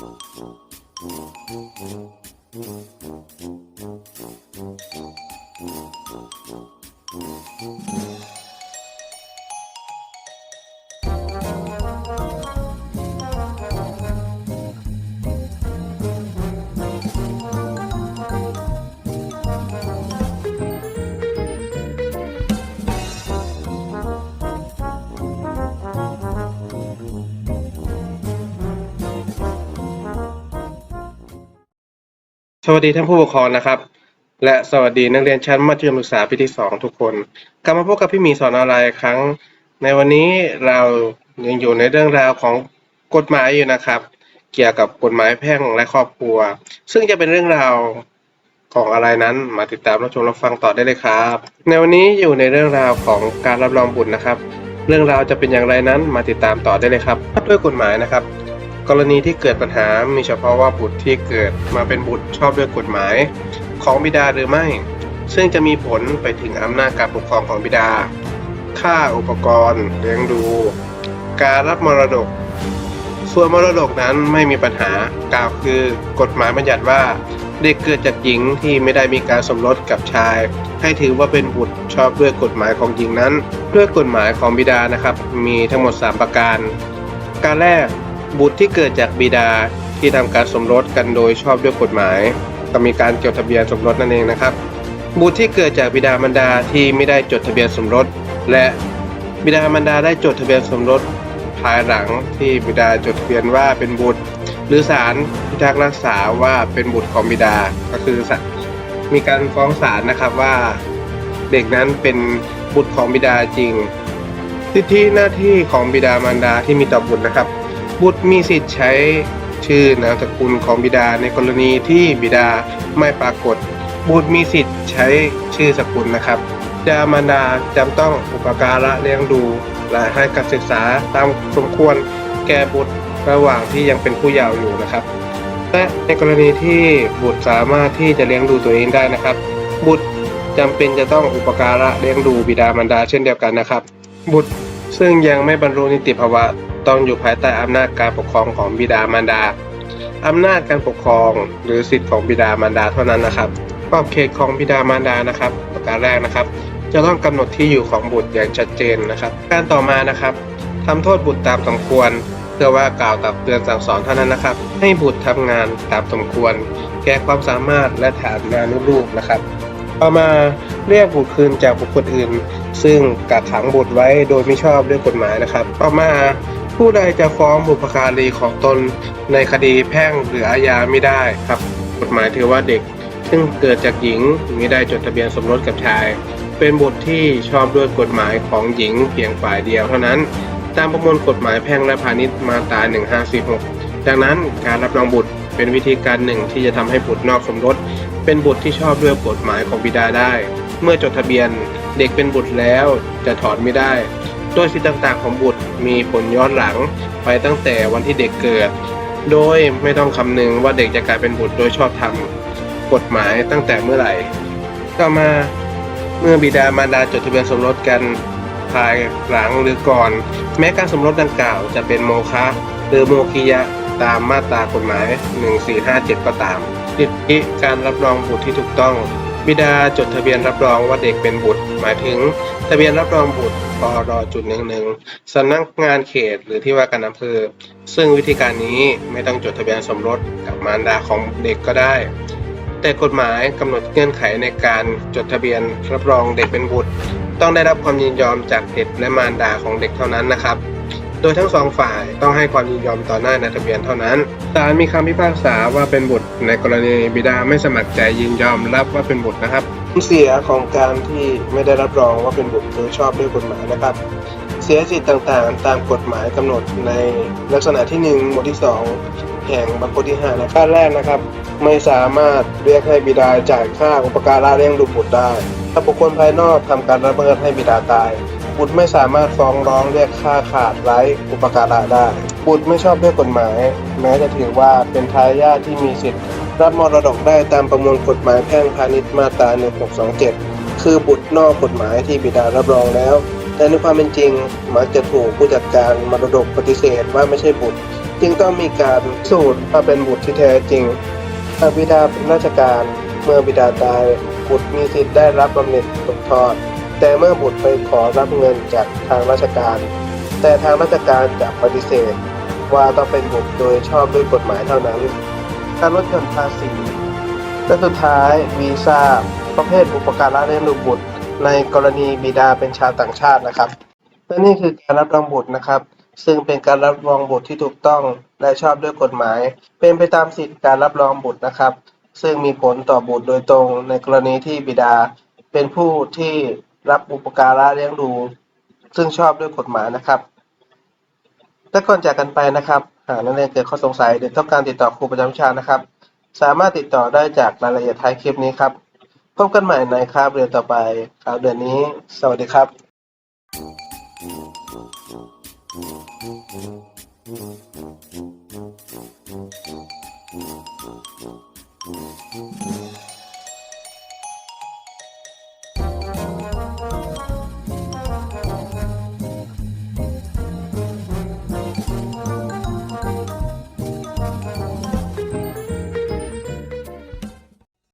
Thank you. สวัสดีท่านผู้ปกครองนะครับ และสวัสดีนักเรียนชั้นมัธยมศึกษาปีที่สองทุกคนกลับมาพบกับพี่หมีสอนออนไลน์อีกครั้ง ในวันนี้เรายังอยู่ในเรื่องราวของกฎหมายอยู่นะครับ เกี่ยวกับกฎหมายแพ่งและครอบครัว ซึ่งจะเป็นเรื่องราวของอะไรนั้นมาติดตามรับชมรับฟังต่อได้เลยครับ ในวันนี้อยู่ในเรื่องราวของการรับรองบุตรนะครับ เรื่องราวจะเป็นอย่างไรนั้นมาติดตามต่อได้เลยครับด้วยกฎหมายนะครับ กรณีที่เกิดปัญหามีเฉพาะว่าบุตรที่เกิดมาเป็นบุตรชอบด้วยกฎหมาย ของบิดาหรือไม่ ซึ่งจะมีผลไปถึงอำนาจการปกครองของบิดา ค่าอุปกรณ์เลี้ยงดู การรับมรดก ส่วนมรดกนั้นไม่มีปัญหากล่าวคือกฎหมายบัญญัติว่าเด็กเกิดจากหญิงที่ไม่ได้มีการสมรสกับชาย ให้ถือว่าเป็นบุตรชอบด้วยกฎหมายของหญิงนั้น ด้วยกฎหมายของบิดานะครับ มีทั้งหมด 3 ประการ การแรก บุตรที่เกิดจากบิดาที่ทำการสมรสกันโดยชอบด้วยกฎหมาย ก็มีการจดทะเบียนสมรสนั่นเองนะครับ บุตรที่เกิดจากบิดามารดาที่ไม่ได้จดทะเบียนสมรส และบิดามารดาได้จดทะเบียนสมรสภายหลังที่บิดาจดทะเบียนว่าเป็นบุตร หรือศาลพิทักษ์รักษาว่าเป็นบุตรของบิดาก็คือมีการฟ้องศาลนะครับว่าเด็กนั้นเป็นบุตรของบิดาจริง สิทธิหน้าที่ของบิดามารดาที่มีต่อบุตรนะครับ บุตรมีสิทธิ์ใช้ชื่อนามสกุลของบิดาในกรณีที่บิดาไม่ปรากฏ บุตรมีสิทธิ์ใช้ชื่อสกุลนะครับจามารดาจำต้องอุปการะเลี้ยงดูและให้การศึกษาตามสมควรแก่บุตรระหว่างที่ยังเป็นผู้เยาว์อยู่นะครับ และในกรณีที่บุตรสามารถที่จะเลี้ยงดูตัวเองได้นะครับ บุตรจำเป็นจะต้องอุปการะเลี้ยงดูบิดามารดาเช่นเดียวกันนะครับ บุตรซึ่งยังไม่บรรลุนิติภาวะ ต้องอยู่ภายใต้อำนาจการปกครองของบิดามารดา อำนาจการปกครองหรือสิทธิของบิดามารดาเท่านั้นนะครับขอบเขตของบิดามารดานะครับประการแรกนะครับ จะต้องกำหนดที่อยู่ของบุตรอย่างชัดเจนนะครับการต่อมานะครับทำโทษบุตรตามสมควร เพื่อว่ากล่าวตักเตือนสั่งสอนเท่านั้นนะครับ ให้บุตรทำงานตามสมควร แก่ความสามารถและฐานานุรูปนะครับต่อมาเรียกบุตรคืนจากบุคคลอื่น ซึ่งกักขังบุตรไว้โดยไม่ชอบด้วยกฎหมายนะครับ ต่อมา ผู้ใดจะฟ้องบุพการีของตนในคดีแพ่งหรืออาญาไม่ได้ครับ กฎหมายถือว่าเด็ก ซึ่งเกิดจากหญิงมิได้จดทะเบียนสมรสกับชาย เป็นบุตรที่ชอบด้วยกฎหมายของหญิงเพียงฝ่ายเดียวเท่านั้น ตามประมวลกฎหมายแพ่งและพาณิชย์มาตรา1546ดังนั้นการรับรองบุตรเป็นวิธีการหนึ่งที่จะทำให้บุตรนอกสมรส เป็นบุตรที่ชอบด้วยกฎหมายของบิดาได้ เมื่อจดทะเบียนเด็กเป็นบุตรแล้วจะถอนไม่ได้ โดยสิทธิต่างๆของบุตรมีผลย้อนหลังไปตั้งแต่วันที่เด็กเกิด โดยไม่ต้องคำนึงว่าเด็กจะกลายเป็นบุตรโดยชอบธรรมกฎหมายตั้งแต่เมื่อไหร่ ต่อมาเมื่อบิดามารดาจดทะเบียนสมรสกันภายหลังหรือก่อน แม้การสมรสดังกล่าวจะเป็นโมฆะหรือโมคิยะตามมาตรากฎหมาย 1457 ก็ตามสิทธิการรับรองบุตรที่ถูกต้อง บิดาจดทะเบียนรับรองว่าเด็กเป็นบุตร หมายถึง ทะเบียนรับรองบุตรปรจุดหนึ่งหนึ่งสำนักงานเขตหรือที่ว่าการอำเภอ ซึ่งวิธีการนี้ไม่ต้องจดทะเบียนสมรสกับมารดาของเด็กก็ได้ แต่กฎหมายกำหนดเงื่อนไขในการจดทะเบียนรับรองเด็กเป็นบุตร ต้องได้รับความยินยอมจากเด็กและมารดาของเด็กเท่านั้นนะครับ โดยทั้งสองฝ่ายต้องให้ความยินยอมต่อหน้าในทะเบียนเท่านั้นศาลมีคำพิพากษาว่าเป็นบุตรในกรณีบิดาไม่สมัครใจยินยอมรับว่าเป็นบุตรนะครับ เสียของการที่ไม่ได้รับรองว่าเป็นบุตรโดยชอบด้วยกฎหมายนะครับ เสียสิทธิ์ต่างๆ ตามกฎหมายกำหนดในลักษณะที่ 1 หมวดที่ 2 แห่งบรรพที่5นะขั้นแรกนะครับ ไม่สามารถเรียกให้บิดาจ่ายค่าอุปการะเลี้ยงดูบุตรได้ ถ้าบุคคลภายนอกทำการละเมิดให้บิดาตาย บุตรไม่สามารถฟ้องร้องเรียกค่าขาดไร้อุปการะได้ บุตรไม่ชอบด้วยกฎหมาย แม้จะถือว่าเป็นทายาทที่มีสิทธิ์ รับมรดกได้ตามประมวลกฎหมายแพ่งพาณิชย์มาตรา 1627 คือบุตรนอกกฎหมายที่บิดารับรองแล้ว แต่ในความเป็นจริงมักจะถูกผู้จัดการมรดกปฏิเสธว่าไม่ใช่บุตร จึงต้องมีการสูตรมาเป็นบุตรที่แท้จริงหากบิดาเป็นราชการเมื่อบิดาตายบุตรมีสิทธิ์ได้รับบำเหน็จตกทอด แต่เมื่อบุตรไปขอรับเงินจากทางราชการ แต่ทางราชการจะปฏิเสธ ว่าต้องเป็นบุตรโดยชอบด้วยกฎหมายเท่านั้น การลดหย่อนภาษี และสุดท้ายวีซ่าประเภทอุปการะเลี้ยงดูบุตร ในกรณีบิดาเป็นชาวต่างชาตินะครับและนี่คือการรับรองบุตรนะครับ ซึ่งเป็นการรับรองบุตรที่ถูกต้องและชอบด้วยกฎหมาย เป็นไปตามสิทธิการรับรองบุตรนะครับ ซึ่งมีผลต่อบุตรโดยตรงในกรณีที่บิดา เป็นผู้ที่รับอุปการะเลี้ยงดู ซึ่งชอบด้วยกฎหมายนะครับ ถ้าก่อนจากกันไปนะครับหากนักเรียนเกิดข้อสงสัยหรือต้องการติดต่อครูประจำวิชานะครับ สามารถติดต่อได้จากรายละเอียดท้ายคลิปนี้ครับ พบกันใหม่ในคาบเรียนต่อไปคราวเดือนนี้ สวัสดีครับ Thank.